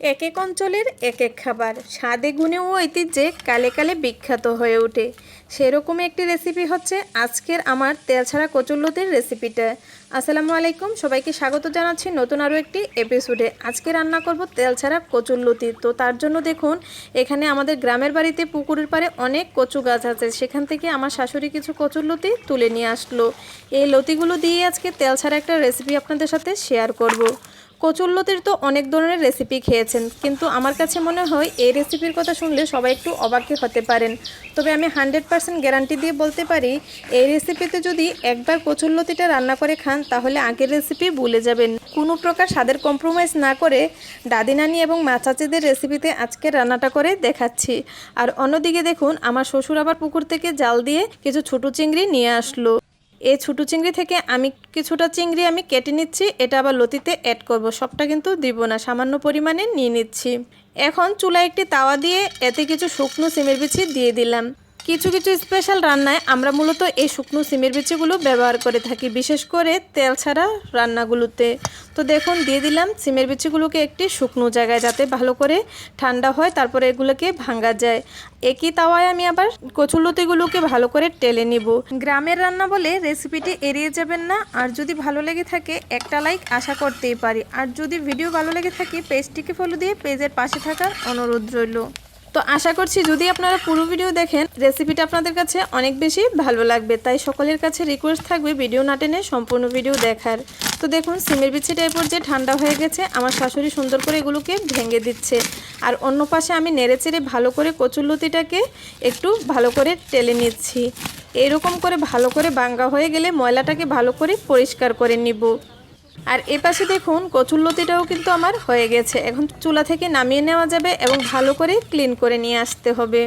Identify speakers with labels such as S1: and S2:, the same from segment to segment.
S1: এক এক অঞ্চলের এক এক খাবার। স্বাদে গুণে ও ঐতিহ্যে কালে কালে বিখ্যাত হয়ে ওঠে। সেরকম একটি রেসিপি হচ্ছে আজকের আমার তেল ছাড়া কচুরলতির রেসিপিটা আসসালামু আলাইকুম, সবাইকে স্বাগত জানাচ্ছি নতুন আরও একটি এপিসোডে আজকে রান্না করব তেল ছাড়া কচুরলতি। তো তার জন্য দেখুন, এখানে আমাদের গ্রামের বাড়িতে পুকুরের পাড়ে অনেক কচু গাছ আছে। সেখান থেকে আমার শাশুড়ি কিছু কচুরলতি তুলে নিয়ে আসলো। এই লতিগুলো দিয়ে আজকে তেল ছাড়া একটা রেসিপি আপনাদের সাথে শেয়ার করব। কচুরলতির তো অনেক ধরনের রেসিপি খেয়েছেন, কিন্তু আমার কাছে মনে হয় এই রেসিপির কথা শুনলে সবাই একটু অবাকই হতে পারেন। তবে আমি হান্ড্রেড পার্সেন্ট গ্যারান্টি দিয়ে বলতে পারি, এই রেসিপিতে যদি একবার কচুরলতিটা রান্না করে খান, তাহলে আগের রেসিপি ভুলে যাবেন। কোনো প্রকার স্বাদের কম্প্রোমাইজ না করে দাদি নানি এবং মা চাচিদের রেসিপিতে আজকে রান্নাটা করে দেখাচ্ছি। আর অন্যদিকে দেখুন, আমার শ্বশুর আবার পুকুর থেকে জাল দিয়ে কিছু ছোটো চিংড়ি নিয়ে আসলো। এই ছোটো চিংড়ি থেকে আমি কিছুটা চিংড়ি আমি কেটে নিচ্ছি, এটা আবার লতিতে অ্যাড করব। সবটা কিন্তু দিব না, সামান্য পরিমাণে নিয়ে নিচ্ছি। এখন চুলায় একটি তাওয়া দিয়ে এতে কিছু শুকনো সিমের বিচি দিয়ে দিলাম। কিছু কিছু স্পেশাল রান্নায় আমরা মূলত এই শুকনো সিমের বিচিগুলো ব্যবহার করে থাকি, বিশেষ করে তেল ছাড়া রান্নাগুলোতে। তো দেখুন, দিয়ে দিলাম সিমের বিচিগুলোকে একটি শুকনো জায়গায় যাতে ভালো করে ঠান্ডা হয়, তারপরে এগুলোকে ভাঙা যায়। একই তাওয়ায় আমি আবার কচুলতিগুলোকে ভালো করে টেলে নিব। গ্রামের রান্না বলে রেসিপিটি এড়িয়ে যাবেন না, আর যদি ভালো লেগে থাকে, একটা লাইক আশা করতেই পারি। আর যদি ভিডিও ভালো লেগে থাকে, পেজটিকে ফলো দিয়ে পেজের পাশে থাকার অনুরোধ রইল। তো আশা করছি যদি আপনারা পুরো ভিডিও দেখেন রেসিপিটা আপনাদের কাছে অনেক বেশি ভালো লাগবে। তাই সকলের কাছে রিকোয়েস্ট থাকবে ভিডিও না টেনে সম্পূর্ণ ভিডিও দেখার। তো দেখুন, সিমের বিচিটা এরপর যে ঠান্ডা হয়ে গেছে, আমার শাশুড়ি সুন্দর করে এগুলোকে ভেঙে দিচ্ছে। আর অন্য পাশে আমি নেড়েচেড়ে ভালো করে কচুরলতিটাকে একটু ভালো করে টেলে নিচ্ছি। এরকম করে ভালো করে বাঙ্গা হয়ে গেলে ময়লাটাকে ভালো করে পরিষ্কার করে নিব। আর এ পাশে দেখুন কচুরলতিটাও কিন্তু আমার হয়ে গেছে। এখন চুলা থেকে নামিয়ে নেওয়া যাবে এবং ভালো করে ক্লিন করে নিয়ে আসতে হবে।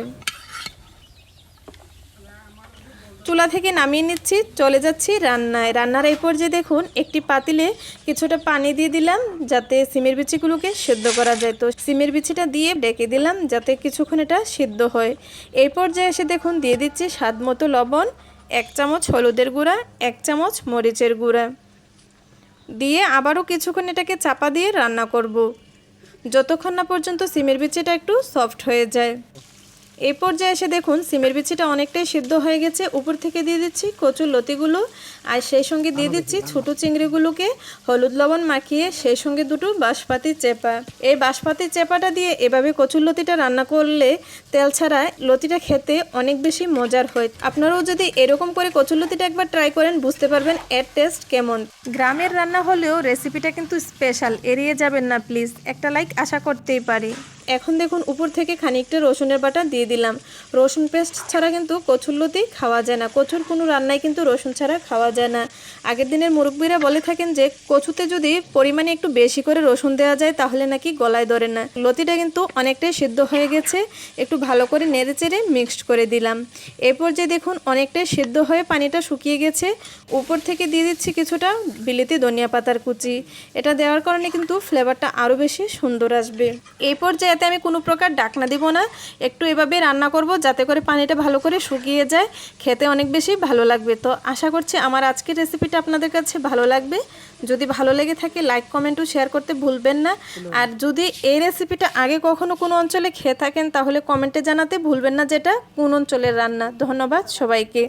S1: চুলা থেকে নামিয়ে নিচ্ছি, চলে যাচ্ছি রান্নায়। রান্নার এই পর্যায়ে দেখুন, একটি পাতিলে কিছুটা পানি দিয়ে দিলাম, যাতে সিমের বিচিগুলোকে সেদ্ধ করা যায়। তো সিমের বিচিটা দিয়ে ডেকে দিলাম, যাতে কিছুক্ষণ এটা সিদ্ধ হয়। এই পর্যায়ে এসে দেখুন, দিয়ে দিচ্ছি স্বাদ মতো লবণ, এক চামচ হলুদের গুঁড়া, এক চামচ মরিচের গুঁড়া। দিয়ে আবারও কিছুক্ষণ এটাকে চাপা দিয়ে রান্না করব। যতক্ষণ না পর্যন্ত সিমের বিচিটা একটু সফট হয়ে যায়। এই পর্যায়ে এসে দেখুন সিমের বিচিটা অনেকটাই সিদ্ধ হয়ে গেছে। উপর থেকে দিয়ে দিচ্ছি কচুর লতিগুলো। আর সেই সঙ্গে দিয়ে দিচ্ছি ছোটো চিংড়িগুলোকে। হলুদ লবণ মাখিয়ে সেই সঙ্গে দুটো বাঁশপাতি চেপা। এই বাঁশপাতি চেপাটা দিয়ে এভাবে কচুর লতিটা রান্না করলে তেল ছাড়া লতিটা খেতে অনেক বেশি মজার হয়। আপনারাও যদি এরকম করে কচুর লতিটা একবার ট্রাই করেন বুঝতে পারবেন এর টেস্ট কেমন। গ্রামের রান্না হলেও রেসিপিটা কিন্তু স্পেশাল এড়িয়ে যাবেন না প্লিজ। একটা লাইক আশা করতেই পারি। এখন দেখুন, উপর থেকে খানিকটা রসুনের বাটা দিয়ে দিলাম। রসুন পেস্ট ছাড়া কিন্তু কচুরলতি খাওয়া যায় না। কচুর কোনো রান্নায় কিন্তু রসুন ছাড়া খাওয়া যায় না। আগের দিনের মুরব্বীরা বলে থাকেন যে, কচুতে যদি পরিমাণে একটু বেশি করে রসুন দেওয়া যায়, তাহলে নাকি গলায় ধরে না। লতিটা কিন্তু অনেকটাই সিদ্ধ হয়ে গেছে। একটু ভালো করে নেড়ে চেড়ে মিক্সড করে দিলাম। এরপর যে দেখুন, অনেকটাই সিদ্ধ হয়ে পানিটা শুকিয়ে গেছে। উপর থেকে দিয়ে দিচ্ছি কিছুটা বিলিতি ধনিয়া পাতার কুচি। এটা দেওয়ার কারণে কিন্তু ফ্লেভারটা আরও বেশি সুন্দর আসবে। এই পর্যায়ে এতে আমি কোনো প্রকার ডাকনা দিব না। একটু এভাবে রান্না করব যাতে করে পানিটা ভালো করে শুকিয়ে যায়। খেতে অনেক বেশি ভালো লাগবে। তো আশা করছি আমার আজকের রেসিপিটা আপনাদের কাছে ভালো লাগবে। যদি ভালো লেগে থাকে লাইক কমেন্টও শেয়ার করতে ভুলবেন না। আর যদি এই রেসিপিটা আগে কখনো কোনো অঞ্চলে খেয়ে থাকেন তাহলে কমেন্টে জানাতে ভুলবেন না যেটা কোন অঞ্চলের রান্না। ধন্যবাদ সবাইকে।